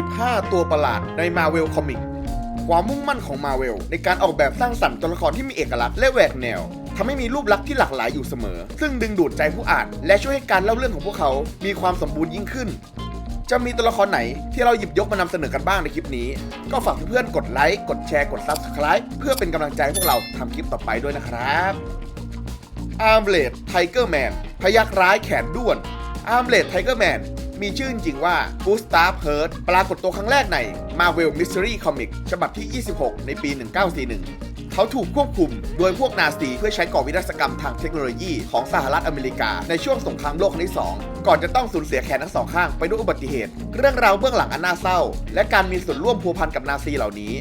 15 ตัวประหลาดใน Marvel Comics ความมุ่งมั่นของ Marvel ในการออกแบบสร้างสรรค์ตัวละครที่มีเอกลักษณ์และแหวกแนวทำให้มีรูปลักษณ์ที่หลากหลายอยู่เสมอ ซึ่งดึงดูดใจผู้อ่าน และช่วยให้การเล่าเรื่องของพวกเขา มีความสมบูรณ์ยิ่งขึ้น จะมีตัวละครไหนที่เราหยิบยกมานำเสนอกันบ้างในคลิปนี้ ก็ฝากเพื่อนๆกดไลค์กดแชร์กด Subscribe เพื่อเป็นกำลังใจให้พวกเราทำคลิปต่อไปด้วยนะครับอาร์มเลดไทเกอร์แมนพยักร้ายแขนด้วนอาร์มเลดไทเกอร์แมน มีชื่อจริงว่า กูสตาฟเฮิร์ตปรากฏตัวครั้งแรกใน Marvel Mystery Comic ฉบับที่ 26 ในปี 1941 เขาถูกควบคุมโดยพวกนาซีเพื่อใช้ก่อวินาศกรรมทางเทคโนโลยีของสหรัฐอเมริกา ในช่วงสงครามโลกครั้งที่ 2 ก่อนจะต้องสูญเสียแขนทั้งสองข้างไปด้วยอุบัติเหตุ เรื่องราวเบื้องหลังอันน่าเศร้า และการมีส่วนร่วมพัวพันกับนาซีเหล่านี้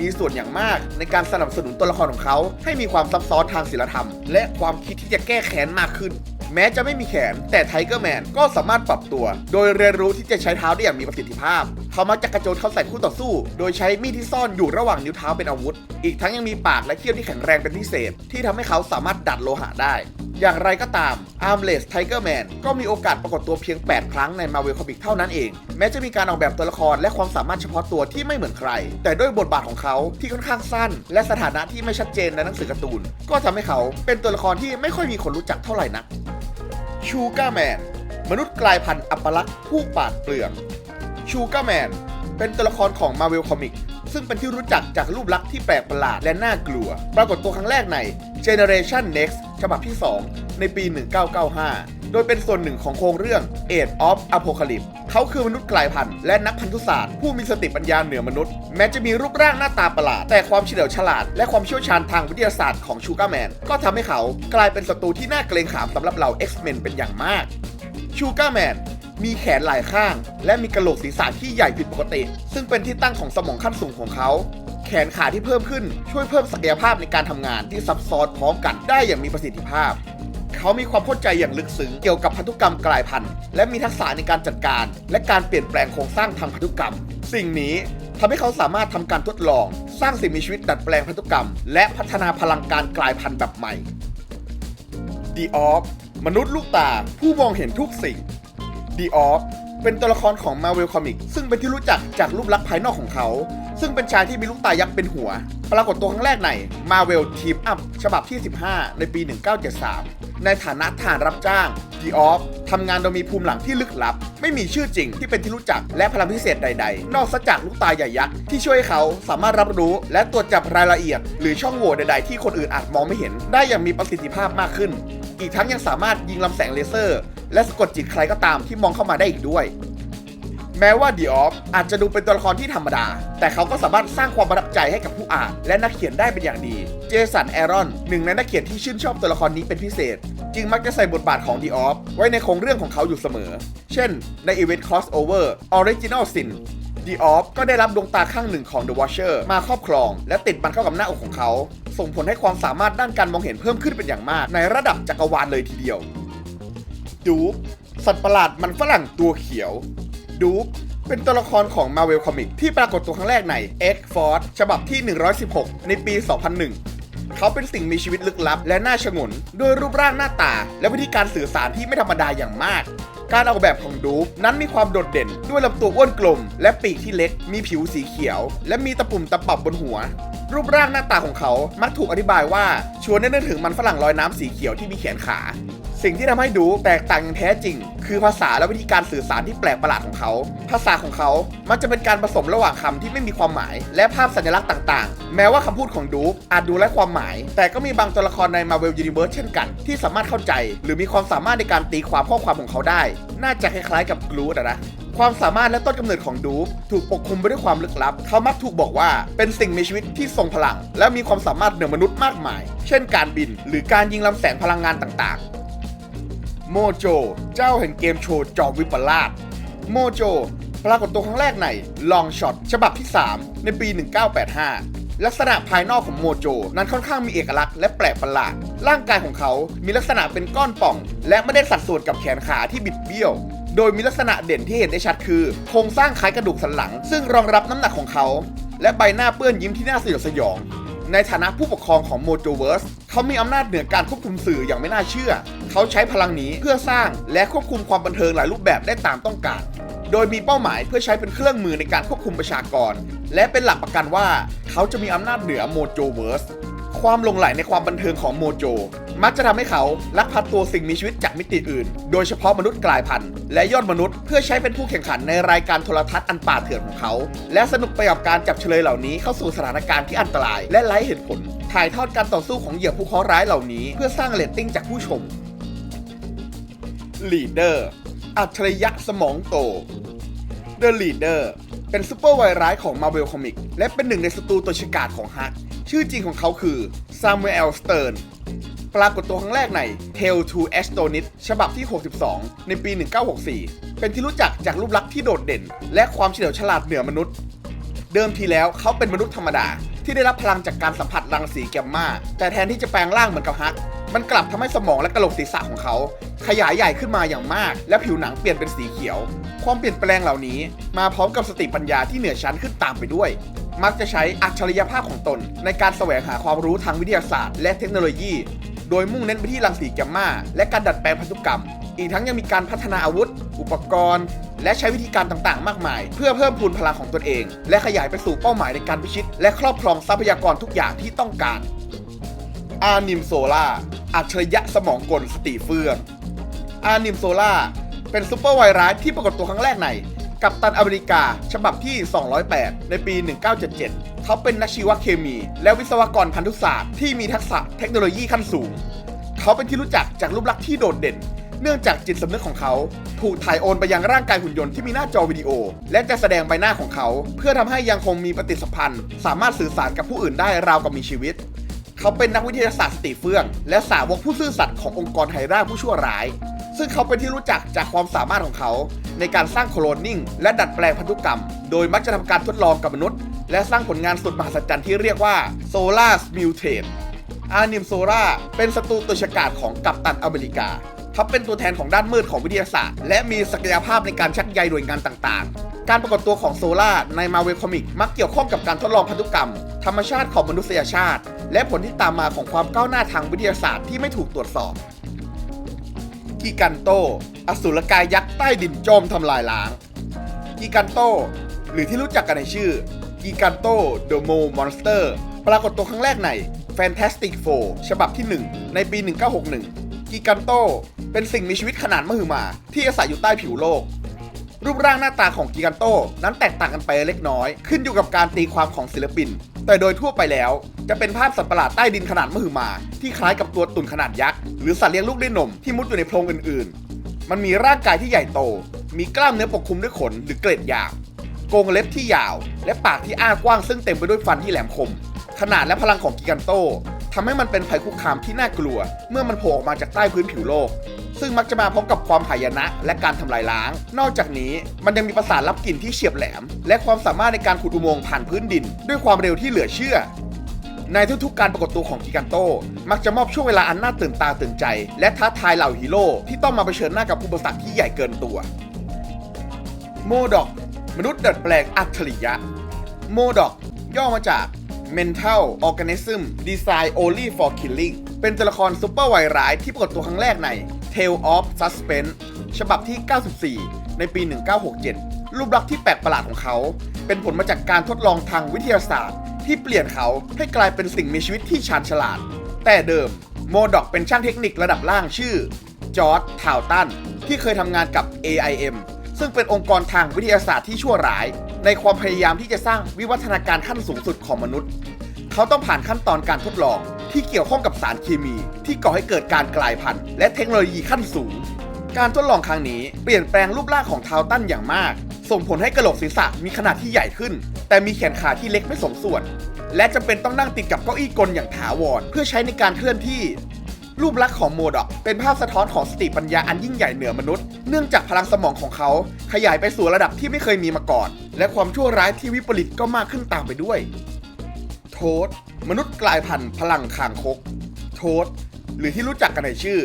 มีส่วนอย่างมากในการสนับสนุนตัวละครของเขา ให้มีความซับซ้อนทางศิลธรรม และความคิดที่จะแก้แค้นมากขึ้น แม้จะไม่มีแขน แต่ไทเกอร์แมนก็สามารถปรับตัว โดยเรียนรู้ที่จะใช้เท้าได้อย่างมีประสิทธิภาพ เขามักจะกระโจนเข้าใส่คู่ต่อสู้ โดยใช้มีดที่ซ่อนอยู่ระหว่างนิ้วเท้าเป็นอาวุธ อีกทั้งยังมีปากและเขี้ยวที่แข็งแรงเป็นพิเศษ ที่ทำให้เขาสามารถดัดโลหะได้ อย่างไรก็ตาม Armless Tiger Man ก็มีโอกาสปรากฏตัวเพียง 8 ครั้งใน Marvel Comic เท่านั้นเอง แม้จะมีการออกแบบตัวละครและความสามารถเฉพาะตัวที่ไม่เหมือนใคร แต่ด้วยบทบาทของเขาที่ค่อนข้างสั้น และสถานะที่ไม่ชัดเจนในหนังสือการ์ตูน ก็ทำให้เขาเป็นตัวละครที่ไม่ค่อยมีคนรู้จักเท่าไหร่นัก ชูการ์แมน มนุษย์กลายพันธุ์อัปลักษณ์ผู้ปาดเปลืองชูการ์แมน เป็นตัวละครของ Marvel Comics ซึ่งเป็นที่รู้จักจากรูปลักษณ์ที่แปลกประหลาดและน่ากลัว ปรากฏตัวครั้งแรกใน Generation Next ฉบับที่ 2 ในปี 1995 โดยเป็นส่วนหนึ่งของโครงเรื่อง Age of Apocalypse เขาคือมนุษย์กลายพันธุ์และนักพันธุศาสตร์ผู้มีสติปัญญาเหนือมนุษย์ แม้จะมีรูปร่างหน้าตาประหลาด แต่ความเฉลียวฉลาด และความเชี่ยวชาญทางวิทยาศาสตร์ของชูการ์แมนก็ทำให้เขากลายเป็นศัตรูที่น่าเกรงขามสำหรับเหล่า X-Men เป็นอย่างมากชูการ์แมนมีแขนหลายข้าง และมีกระโหลกศีรษะที่ใหญ่ผิดปกติ ซึ่งเป็นที่ตั้งของสมองขั้นสูงของเขา แขนขาที่เพิ่มขึ้นช่วยเพิ่มศักยภาพในการทำงานที่ซับซ้อนพร้อมกันได้อย่างมีประสิทธิภาพ เขามีความเข้าใจอย่างลึกซึ้งเกี่ยวกับพันธุกรรมกลายพันธุ์ และมีทักษะในการจัดการ และการเปลี่ยนแปลงโครงสร้างทางพันธุกรรม สิ่งนี้ทำให้เขาสามารถทำการทดลอง สร้างสิ่งมีชีวิตดัดแปลงพันธุกรรม และพัฒนาพลังการกลายพันธุ์แบบใหม่ The Orb มนุษย์ลูกตาผู้มองเห็นทุกสิ่ง The Orb เป็นตัวละครของ Marvel Comics ซึ่งเป็นที่รู้จักจากรูปลักษณ์ภายนอกของเขา ซึ่งเป็นชายที่มีลูกตายักษ์เป็นหัว ปรากฏตัวครั้งแรกใน Marvel Team Up ฉบับที่ 15 ในปี 1973 ในฐานะฐานรับจ้างดีออฟทำงานโดยมีภูมิหลังที่ลึกลับ ไม่มีชื่อจริงที่เป็นที่รู้จักและพลังพิเศษใด ๆ นอกจากลูกตาใหญ่ยักษ์ที่ช่วยเขาสามารถรับรู้ และตรวจจับรายละเอียด หรือช่องโหว่ใด ๆ ที่คนอื่นอาจมองไม่เห็น ได้อย่างมีประสิทธิภาพมากขึ้น อีกทั้งยังสามารถยิงลำแสงเลเซอร์ และสะกดจิตใครก็ตามที่มองเข้ามาได้อีกด้วย แม้ว่าดีออฟอาจจะดูเป็นตัวละครที่ธรรมดา แต่เขาก็สามารถสร้างความประทับใจให้กับผู้อ่าน และนักเขียนได้เป็นอย่างดี เจสันแอรอนหนึ่งในนักเขียนที่ชื่นชอบตัวละครนี้เป็นพิเศษ จึงมักจะใส่บทบาทของดีออฟไว้ในโครงเรื่องของเขาอยู่เสมอ เช่น ในอีเวนต์ crossover Original Sin ดีออฟก็ได้รับดวงตาข้างหนึ่งของ The Watcher มาครอบครอง และติดมันเข้ากับหน้าอกของเขา ส่งผลให้ความสามารถด้านการมองเห็นเพิ่มขึ้นเป็นอย่างมาก ในระดับจักรวาลเลยทีเดียวดูสัตว์ประหลาดมันฝรั่งตัวเขียว ดูปเป็นตัวละครของ Marvel Comic ที่ปรากฏตัวครั้งแรกใน X-Force ฉบับที่ 116 ในปี 2001 เขาเป็นสิ่งมีชีวิตลึกลับ และน่าชงนด้วยรูปร่างหน้าตา และวิธีการสื่อสารที่ไม่ธรรมดาอย่างมาก การออกแบบของดูปนั้นมีความโดดเด่น ด้วยลำตัวอ้วนกลม และปีกที่เล็ก มีผิวสีเขียว และมีตะปุ่มตะปับบนหัว รูปร่างหน้าตาของเขา มักถูกอธิบายว่าชวนให้นึกถึงมันฝรั่งลอยน้ำสีเขียวที่มีแขนขา สิ่งที่ทำให้ดูแตกต่างอย่างแท้จริง คือภาษาและวิธีการสื่อสารที่แปลกประหลาดของเขา ภาษาของเขามันจะเป็นการผสมระหว่างคำที่ไม่มีความหมาย และภาพสัญลักษณ์ต่างๆ แม้ว่าคำพูดของดูอาจดูไร้ความหมาย แต่ก็มีบางตัวละครใน Marvel Universe เช่นกัน ที่สามารถเข้าใจ หรือมีความสามารถในการตีความข้อความของเขาได้ น่าจะคล้ายๆกับกรูดนะความสามารถและต้นกำเนิดของดูฟถูกปกคลุมไปด้วยความลึกลับ เขามักถูกบอกว่าเป็นสิ่งมีชีวิตที่ทรงพลัง และมีความสามารถเหนือมนุษย์มากมาย เช่นการบิน หรือการยิงลำแสงพลังงานต่างๆ โมโจ เจ้าแห่งเกมโชว์จอมวิปลาสโมโจ ปรากฏตัวครั้งแรกในลองช็อตฉบับที่ 3 ในปี 1985 ลักษณะภายนอกของโมโจ นั้นค่อนข้างมีเอกลักษณ์และแปลกประหลาด ร่างกายของเขา มีลักษณะเป็นก้อนป่อง และไม่ได้สัดส่วนกับแขนขาที่บิดเบี้ยว โดยมีลักษณะเด่นที่เห็นได้ชัดคือ โครงสร้างคล้ายกระดูกสันหลัง ซึ่งรองรับน้ำหนักของเขา และใบหน้าเปื้อนยิ้มที่น่าสยดสยอง ในฐานะผู้ปกครองของโมโจเวิร์ส เขามีอำนาจเหนือการควบคุมสื่ออย่างไม่น่าเชื่อ เขาใช้พลังนี้เพื่อสร้างและควบคุมความบันเทิงหลายรูปแบบได้ตามต้องการ โดยมีเป้าหมายเพื่อใช้เป็นเครื่องมือในการควบคุมประชากร และเป็นหลักประกันว่า เขาจะมีอำนาจเหนือโมโจเวิร์ส ความหลงไหลในความบันเทิงของโมโจ มักจะทำให้เขาลักพาตัวสิ่งมีชีวิตจากมิติอื่น โดยเฉพาะมนุษย์กลายพันธุ์และยอดมนุษย์เพื่อใช้เป็นผู้แข่งขันในรายการโทรทัศน์อันป่าเถื่อนของเขา และสนุกไปกับการจับเฉลยเหล่านี้เข้าสู่สถานการณ์ที่อันตราย และไร้เหตุผล ถ่ายทอดการต่อสู้ของเหยื่อผู้เคราะห์ร้ายเหล่านี้ เพื่อสร้างเรตติ้งจากผู้ชมลีดเดอร์อัจฉริยะสมองโต The Leader เป็นซูเปอร์ไวร้ายของ Marvel Comics และเป็นหนึ่งในศัตรูตัวฉกาจของฮัก ชื่อจริงของเขาคือ Samuel Stern ปรากฏตัวครั้งแรกใน Tale to Astonis ฉบับที่ 62 ในปี 1964 เป็นที่รู้จักจากรูปลักษณ์ที่โดดเด่น และความเฉลียวฉลาดเหนือมนุษย์ เดิมทีแล้วเขาเป็นมนุษย์ธรรมดา ที่ได้รับพลังจากการสัมผัสรังสีแกมมาแต่แทนที่จะแปลงร่างเหมือนกับฮัก มันกลับทำให้สมองและกระโหลกศีรษะของเขา ขยายใหญ่ขึ้นมาอย่างมาก และผิวหนังเปลี่ยนเป็นสีเขียว ความเปลี่ยนแปลงเหล่านี้มาพร้อมกับสติปัญญาที่เหนือชั้นขึ้นตามไปด้วย มักจะใช้อัจฉริยภาพของตน ในการแสวงหาความรู้ทางวิทยาศาสตร์และเทคโนโลยี โดยมุ่งเน้นไปที่รังสีแกมมาและการดัดแปลงพันธุกรรม อีกทั้งยังมีการพัฒนาอาวุธ อุปกรณ์ และใช้วิธีการต่างๆ มากมาย เพื่อเพิ่มพูนพลังของตนเอง และขยายไปสู่เป้าหมายในการพิชิต และครอบครองทรัพยากรทุกอย่างที่ต้องการอานิมโซล่าอัจฉริยะสมองกลสติเฟื่องอานิมโซล่า เป็นซูเปอร์ไวร้ายที่ปรากฏตัวครั้งแรกใน กัปตันอเมริกา ฉบับที่ 208 ในปี 1977 เขาเป็นนักชีวเคมี และวิศวกรพันธุศาสตร์ที่มีทักษะเทคโนโลยีขั้นสูง เขาเป็นที่รู้จักจากรูปลักษณ์ที่โดดเด่น เนื่องจากจิตสำนึกของเขา ถูกถ่ายโอนไปยังร่างกายหุ่นยนต์ที่มีหน้าจอวิดีโอ และจะแสดงใบหน้าของเขา เพื่อทำให้ยังคงมีปฏิสัมพันธ์ สามารถสื่อสารกับผู้อื่นได้ราวกับมีชีวิตเขาเป็นนักวิทยาศาสตร์สติเฟื่อง และสาวกผู้ซื่อสัตย์ขององค์กรไฮร่าผู้ชั่วร้าย ซึ่งเขาเป็นที่รู้จักจากความสามารถของเขา ในการสร้างโคลนนิ่ง และดัดแปลงพันธุกรรม โดยมักจะทำการทดลองกับมนุษย์ และสร้างผลงานสุดมหัศจรรย์ที่เรียกว่า Solar Mutate อานิมโซราเป็นศัตรูตัวฉกาจของกัปตันอเมริกาเขาเป็นตัวแทนของด้านมืดของวิทยาศาสตร์ และมีศักยภาพในการชักใยหน่วยงานต่างๆ การปรากฏตัวของโซล่าในมาเวลคอมิก มักเกี่ยวข้องกับการทดลองพันธุกรรม ธรรมชาติของมนุษยชาติ และผลที่ตามมาของความก้าวหน้าทางวิทยาศาสตร์ที่ไม่ถูกตรวจสอบ กิกันโต อสูรกายยักษ์ใต้ดินโจมทำลายล้าง กิกันโต หรือที่รู้จักกันในชื่อ กิกันโต The Mo Monster ปรากฏตัวครั้งแรกใน Fantastic Four ฉบับที่ 1 ในปี 1961 กิกันโต เป็นสิ่งมีชีวิตขนาดมหึมา ที่อาศัยอยู่ใต้ผิวโลก รูปร่างหน้าตาของกิกันโต นั้นแตกต่างกันไปเล็กน้อย ขึ้นอยู่กับการตีความของศิลปิน แต่โดยทั่วไปแล้ว จะเป็นภาพสัตว์ประหลาดใต้ดินขนาดมหึมา ที่คล้ายกับตัวตุ่นขนาดยักษ์หรือสัตว์เลี้ยงลูกด้วยนมที่มุดอยู่ในโพรงอื่นๆ มันมีร่างกายที่ใหญ่โต มีกล้ามเนื้อปกคลุมด้วยขนหรือเกล็ดหยาบกรงเล็บที่ยาว และปากที่อ้ากว้างซึ่งเต็มไปด้วยฟันที่แหลมคม ขนาดและพลังของกิกันโต ทำให้มันเป็นภัยคุกคามที่น่ากลัว เมื่อมันโผล่ออกมาจากใต้พื้นผิวโลก ซึ่งมักจะมาพร้อมกับความหายนะ และการทำลายล้าง นอกจากนี้มันยังมีประสาทรับกลิ่นที่เฉียบแหลม และความสามารถในการขุดอุโมงค์ผ่านพื้นดิน ด้วยความเร็วที่เหลือเชื่อในทุกๆ การปรากฏตัวของกิกันโต มักจะมอบช่วงเวลาอันน่าตื่นตาตื่นใจ และท้าทายเหล่าฮีโร่ที่ต้องมาเผชิญหน้ากับอุปสรรคที่ใหญ่เกินตัว โมดอก มนุษย์ดัดแปลงอัจฉริยะ โมดอก ย่อมาจาก Mental Organism design Only for Killing เป็นตัวละครซุปเปอร์ไวร้ายที่ปรากฏตัวครั้งแรกใน Tale of Suspense ฉบับที่ 94 ในปี 1967 รูปลักษณ์ที่แปลกประหลาดของเขา เป็นผลมาจากการทดลองทางวิทยาศาสตร์ ที่เปลี่ยนเขาให้กลายเป็นสิ่งมีชีวิตที่ชาญฉลาด แต่เดิมโมด็อกเป็นช่างเทคนิคระดับล่างชื่อจอร์ดทาวตันที่เคยทำงานกับ AIM ซึ่งเป็นองค์กรทางวิทยาศาสตร์ที่ชั่วร้าย ในความพยายามที่จะสร้างวิวัฒนาการขั้นสูงสุดของมนุษย์ เขาต้องผ่านขั้นตอนการทดลองที่เกี่ยวข้องกับสารเคมี ที่ก่อให้เกิดการกลายพันธุ์และเทคโนโลยีขั้นสูง การทดลองครั้งนี้เปลี่ยนแปลงรูปร่างของทาวตันอย่างมาก ส่งผลให้กระโหลกศีรษะมีขนาดที่ใหญ่ขึ้น แต่มีแขนขาที่เล็กไม่สมส่วน และจำเป็นต้องนั่งติดกับเก้าอี้กลอย่างถาวรเพื่อใช้ในการเคลื่อนที่ รูปลักษณ์ของโมดอกเป็นภาพสะท้อนของสติปัญญาอันยิ่งใหญ่เหนือมนุษย์ เนื่องจากพลังสมองของเขา ขยายไปสู่ระดับที่ไม่เคยมีมาก่อน และความชั่วร้ายที่วิปริตก็มากขึ้นตามไปด้วย โทษ มนุษย์กลายพันธุ์พลังคางคก โทษ หรือที่รู้จักกันในชื่อ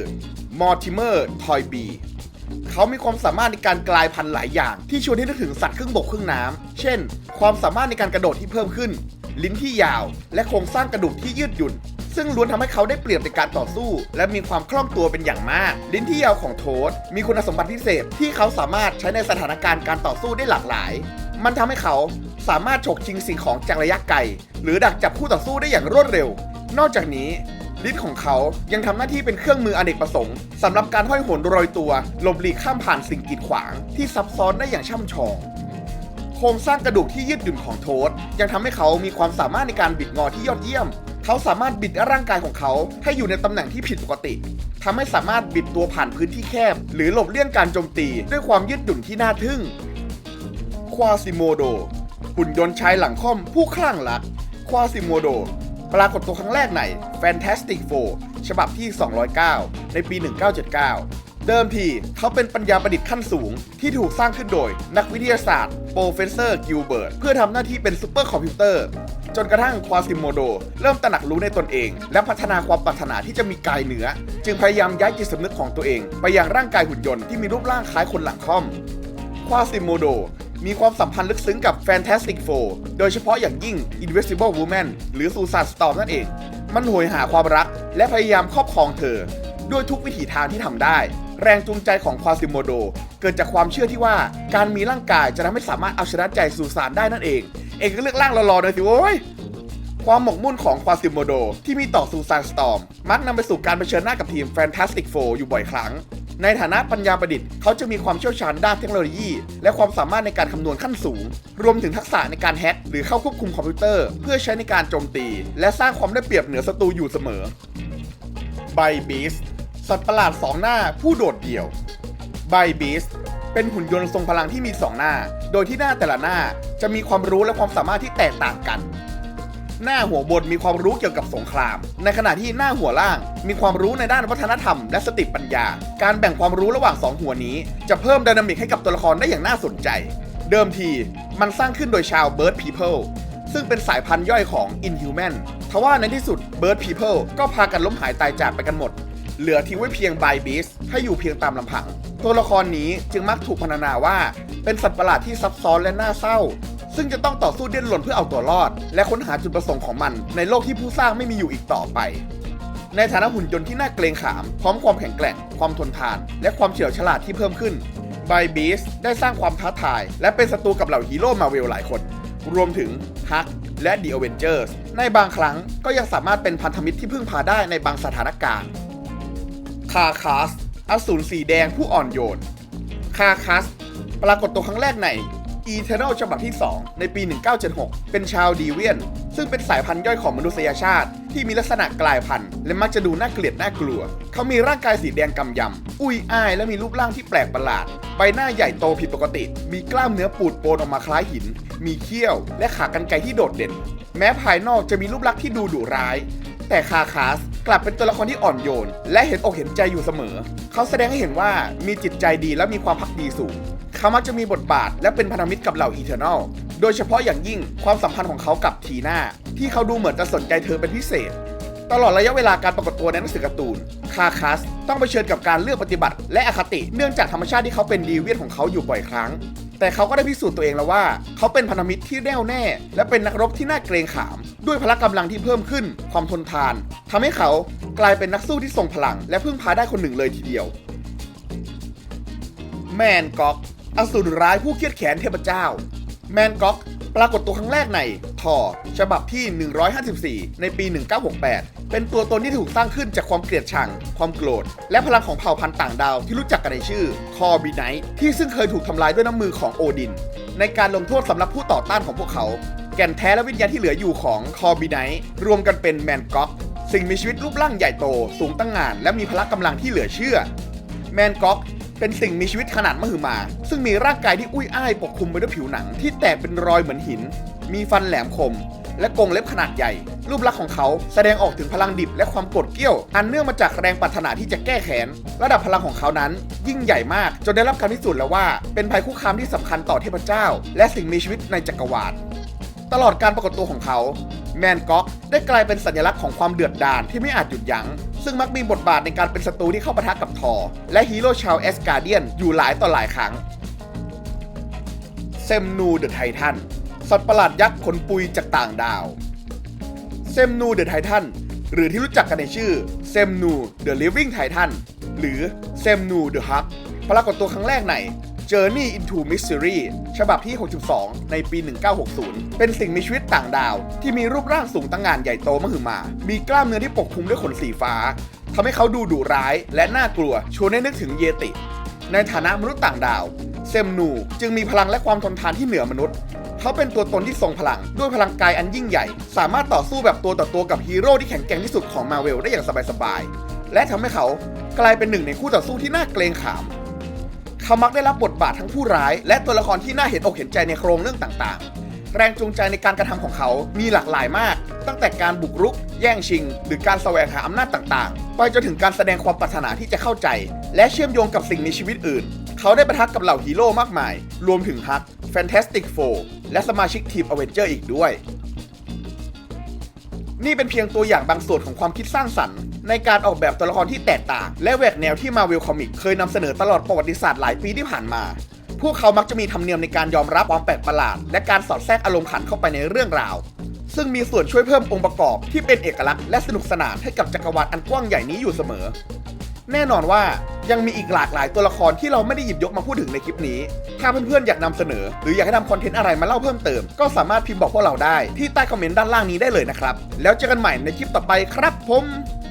มอร์ติเมอร์ทอยบีเขามีความสามารถในการกลายพันธุ์หลายอย่าง ที่ชวนให้นึกถึงสัตว์ครึ่งบกครึ่งน้ำเช่น ความสามารถในการกระโดดที่เพิ่มขึ้น ลิ้นที่ยาว และโครงสร้างกระดูกที่ยืดหยุ่น ซึ่งล้วนทำให้เขาได้เปรียบในการต่อสู้ และมีความคล่องตัวเป็นอย่างมาก ลิ้นที่ยาวของโทสมีคุณสมบัติพิเศษที่เขาสามารถใช้ในสถานการณ์การต่อสู้ได้หลากหลาย มันทำให้เขาสามารถฉกชิงสิ่งของจากระยะไกลหรือดักจับคู่ต่อสู้ได้อย่างรวดเร็ว นอกจากนี้ลิ้นของเขายังทำหน้าที่เป็นเครื่องมืออเนกประสงค์สำหรับการห้อยโหนโรยตัวหลบหลีกข้ามผ่านสิ่งกีดขวาง ที่ซับซ้อนได้อย่างช่ำชองโครงสร้างกระดูกที่ยืดหยุ่นของโทสยังทำให้เขามีความสามารถในการบิดงอที่ยอดเยี่ยม เขาสามารถบิดร่างกายของเขาให้อยู่ในตำแหน่งที่ผิดปกติทำให้สามารถบิดตัวผ่านพื้นที่แคบ หรือหลบเลี่ยงการโจมตี ด้วยความยืดหยุ่นที่น่าทึ่ง ควาซิโมโด หุ่นยนต์ชายหลังค่อมผู้คลั่งรัก ควาซิโมโด ปรากฏตัวครั้งแรกใน Fantastic Four ฉบับที่ 209 ในปี 1979 เดิมทีเขาเป็นปัญญาประดิษฐ์ขั้นสูง ที่ถูกสร้างขึ้นโดยนักวิทยาศาสตร์โปรเฟสเซอร์กิลเบิร์ตเพื่อทำหน้าที่เป็นซูเปอร์คอมพิวเตอร์ จนกระทั่งควาซิโมโด เริ่มตระหนักรู้ในตนเอง และพัฒนาความปรารถนาที่จะมีกายเหนือ จึงพยายามย้ายจิตสำนึกของตัวเอง ไปยังร่างกายหุ่นยนต์ที่มีรูปร่างคล้ายคนหลังค่อมควาซิโมโดมีความสัมพันธ์ลึกซึ้งกับ Fantastic Four โดยเฉพาะอย่างยิ่ง Invisible Woman หรือ Suicide Storm นั่นเอง มันโหยหาความรัก และพยายามครอบครองเธอ ด้วยทุกวิถีทางที่ทำได้ แรงจูงใจของควาซิโมโด เกิดจากความเชื่อที่ว่าการมีร่างกายจะทำให้สามารถเอาชนะใจซูซานได้นั่นเอง เองก็เลือกร่างรอๆหน่อยสิโว้ยความหมกมุ่นของควาซิโมโด ที่มีต่อซูซานสตอม มักนำไปสู่การเผชิญหน้ากับทีม Fantastic Four อยู่บ่อยครั้ง ในฐานะปัญญาประดิษฐ์เขาจะมีความเชี่ยวชาญด้านเทคโนโลยี และความสามารถในการคำนวณขั้นสูง รวมถึงทักษะในการแฮ็กหรือเข้าควบคุมคอมพิวเตอร์ เพื่อใช้ในการโจมตี และสร้างความได้เปรียบเหนือศัตรูอยู่เสมอไบบีส สัตว์ประหลาดสองหน้าผู้โดดเดี่ยวไบบีสเป็นหุ่นยนต์ทรงพลังที่มี2หน้า โดยที่หน้าแต่ละหน้าจะมีความรู้และความสามารถที่แตกต่างกัน หน้าหัวบนมีความรู้เกี่ยวกับสงคราม ในขณะที่หน้าหัวล่างมีความรู้ในด้านวัฒนธรรมและสติปัญญา การแบ่งความรู้ระหว่าง2หัวนี้จะเพิ่มไดนามิกให้กับตัวละครได้อย่างน่าสนใจ เดิมทีมันสร้างขึ้นโดยชาว Bird People ซึ่งเป็นสายพันธุ์ย่อยของ Inhuman ทว่าในที่สุด Bird People ก็พากันล้มหายตายจากไปกันหมด เหลือทิ้งไว้เพียง By Beast ให้อยู่เพียงตามลำพัง ตัวละครนี้จึงมักถูกพรรณนาว่า เป็นสัตว์ประหลาดที่ซับซ้อนและน่าเศร้า ซึ่งจะต้องต่อสู้เดิ้นรนเพื่อเอาตัวรอด และค้นหาจุดประสงค์ของมัน ในโลกที่ผู้สร้างไม่มีอยู่อีกต่อไป ในฐานะหุ่นยนต์ที่น่าเกรงขาม พร้อมความแข็งแกร่ง ความทนทาน และความเฉลียวฉลาดที่เพิ่มขึ้น b y b e a s t ได้สร้างความท้าทาย และเป็นศัตรูกับเหล่าฮีโร่มาเวลหลายคน รวมถึงฮักและ The Avengers ในบางครั้งก็ยังสามารถเป็นพันธมิตรที่พึ่งพาได้ในบางสถานการณ์ คาคัสอสูรสีแดงผู้อ่อนโยน คาคัส ปรากฏตัวครั้งแรกใน Eternal ฉบับที่ 2 ในปี 1976 เป็นชาวดีเวียน ซึ่งเป็นสายพันธุ์ย่อยของมนุษยชาติ ที่มีลักษณะกลายพันธุ์ และมักจะดูน่าเกลียดน่ากลัว เขามีร่างกายสีแดงกำยำ อุ้ยอ้ายและมีรูปร่างที่แปลกประหลาด ใบหน้าใหญ่โตผิดปกติ มีกล้ามเนื้อปูดโปนออกมาคล้ายหิน มีเขี้ยว และขากรรไกรที่โดดเด่น แม้ภายนอกจะมีรูปลักษณ์ที่ดูดุร้าย แต่คาคาสกลับเป็นตัวละครที่อ่อนโยน และเห็นอกเห็นใจอยู่เสมอ เขาแสดงให้เห็นว่ามีจิตใจดีและมีความพักดีสูง เขามักจะมีบทบาทและเป็นพันธมิตรกับเหล่าอีเทอร์นอล โดยเฉพาะอย่างยิ่งความสัมพันธ์ของเขากับทีน่าที่เขาดูเหมือนจะสนใจเธอเป็นพิเศษ ตลอดระยะเวลาการปรากฏตัวในหนังสือการ์ตูน คาคัสต้องเผชิญกับการเลือกปฏิบัติ และอคติเนื่องจากธรรมชาติที่เขาเป็นดีเวียนของเขาอยู่บ่อยครั้ง แต่เขาก็ได้พิสูจน์ตัวเองแล้วว่า เขาเป็นพันธมิตรที่แน่วแน่ และเป็นนักรบที่น่าเกรงขาม ด้วยพละกำลังที่เพิ่มขึ้น ความทนทานทำให้เขากลายเป็นนักสู้ที่ทรงพลัง และพึ่งพาได้คนหนึ่งเลยทีเดียว แมนก๊อกอสูรร้ายผู้เคียดแขนเทพเจ้า แมนก๊อก ปรากฏตัวครั้งแรกในทอฉบับที่ 154 ในปี 1968 เป็นตัวตนที่ถูกสร้างขึ้นจากความเกลียดชัง ความโกรธ และพลังของเผ่าพันธุ์ต่างดาวที่รู้จักกันในชื่อคอบีไนท์ที่ซึ่งเคยถูกทำลายด้วยน้ำมือของโอดิน ในการลงโทษสำหรับผู้ต่อต้านของพวกเขา แก่นแท้และวิญญาณที่เหลืออยู่ของคอบีไนท์รวมกันเป็นแมนก๊อกสิ่งมีชีวิตรูปร่างใหญ่โต สูงตั้งงาน และมีพละกำลังที่เหลือเชื่อ แมนก๊อก เป็นสิ่งมีชีวิตขนาดมหึมา ซึ่งมีร่างกายที่อุ้ยอ้ายปกคลุมไปด้วยผิวหนังที่แตกเป็นรอยเหมือนหิน มีฟันแหลมคม และกรงเล็บขนาดใหญ่ รูปลักษณ์ของเขาแสดงออกถึงพลังดิบและความกรธเกี้ยว อันเนื่องมาจากแรงปรารถนาที่จะแก้แค้นระดับพลังของเขานั้น ยิ่งใหญ่มาก จนได้รับการพิสูจน์แล้วว่า เป็นภัยคุกคามที่สำคัญต่อเทพเจ้า และสิ่งมีชีวิตในจักรวาล ตลอดการปรากฏตัวของเขา แมนก๊อกได้กลายเป็นสัญลักษณ์ของความเดือดดาลที่ไม่อาจหยุดยัง้ง ซึ่งมักมีบทบาทในการเป็นศัตรูที่เข้าปะทะกับทอ และฮีโร่ชาวแอสการเดียนอยู่หลายต่อหลายครั้ง เซมนูเดอะไททันสัตว์ประหลาดยักษ์ขนปุยจากต่างดาว เซมนูเดอะไททันหรือที่รู้จักกันในชื่อ s e m n u The Living Titan หรือ s e m n u The Hulk ปรากฏตัวครั้งแรกใน Journey into Mystery ฉบับที่ 62 ในปี 1960 เป็นสิ่งมีชีวิตต่างดาว ที่มีรูปร่างสูงตั้งงานใหญ่โตมหึมา มีกล้ามเนื้อที่ปกคลุมด้วยขนสีฟ้า ทำให้เขาดูดุร้ายและน่ากลัว ชวนให้นึกถึงเยติ ในฐานะมนุษย์ต่างดาว เซมนูจึงมีพลังและความทนทานที่เหนือมนุษย์เขาเป็นตัวตนที่ทรงพลังด้วยพลังกายอันยิ่งใหญ่ สามารถต่อสู้แบบตัวต่อตัวกับฮีโร่ที่แข็งแกร่งที่สุดของมาเวลได้อย่างสบายๆ และทำให้เขากลายเป็นหนึ่งในคู่ต่อสู้ที่น่าเกรงขาม เขามักได้รับบทบาททั้งผู้ร้าย และตัวละครที่น่าเห็นอกเห็นใจในโครงเรื่องต่างๆ แรงจูงใจในการกระทำของเขามีหลากหลายมาก ตั้งแต่การบุกรุก แย่งชิง หรือการแสวงหาอำนาจต่างๆ ไปจนถึงการแสดงความปรารถนาที่จะเข้าใจ และเชื่อมโยงกับสิ่งมีชีวิตอื่น เขาได้ประทักกับเหล่าฮีโร่มากมาย รวมถึงฮัก Fantastic Four และสมาชิกทีมอเวนเจอร์อีกด้วย นี่เป็นเพียงตัวอย่างบางส่วนของความคิดสร้างสรรค์ ในการออกแบบตัวละครที่แตกต่าง และแหวกแนวที่มาเวลคอมิกเคยนำเสนอตลอดประวัติศาสตร์หลายปีที่ผ่านมา พวกเขามักจะมีธรรมเนียมในการยอมรับความแปลกประหลาด และการสอดแทรกอารมณ์ขันเข้าไปในเรื่องราว ซึ่งมีส่วนช่วยเพิ่มองค์ประกอบที่เป็นเอกลักษณ์และสนุกสนานให้กับจักรวาลอันกว้างใหญ่นี้อยู่เสมอ แน่นอนว่ายังมีอีกหลากหลายตัวละครที่เราไม่ได้หยิบยกมาพูดถึงในคลิปนี้ ถ้าเพื่อนๆอยากนำเสนอ หรืออยากให้ทำคอนเทนต์อะไรมาเล่าเพิ่มเติม ก็สามารถพิมพ์บอกพวกเราได้ที่ใต้คอมเมนต์ด้านล่างนี้ได้เลยนะครับ แล้วเจอกันใหม่ในคลิปต่อไปครับผม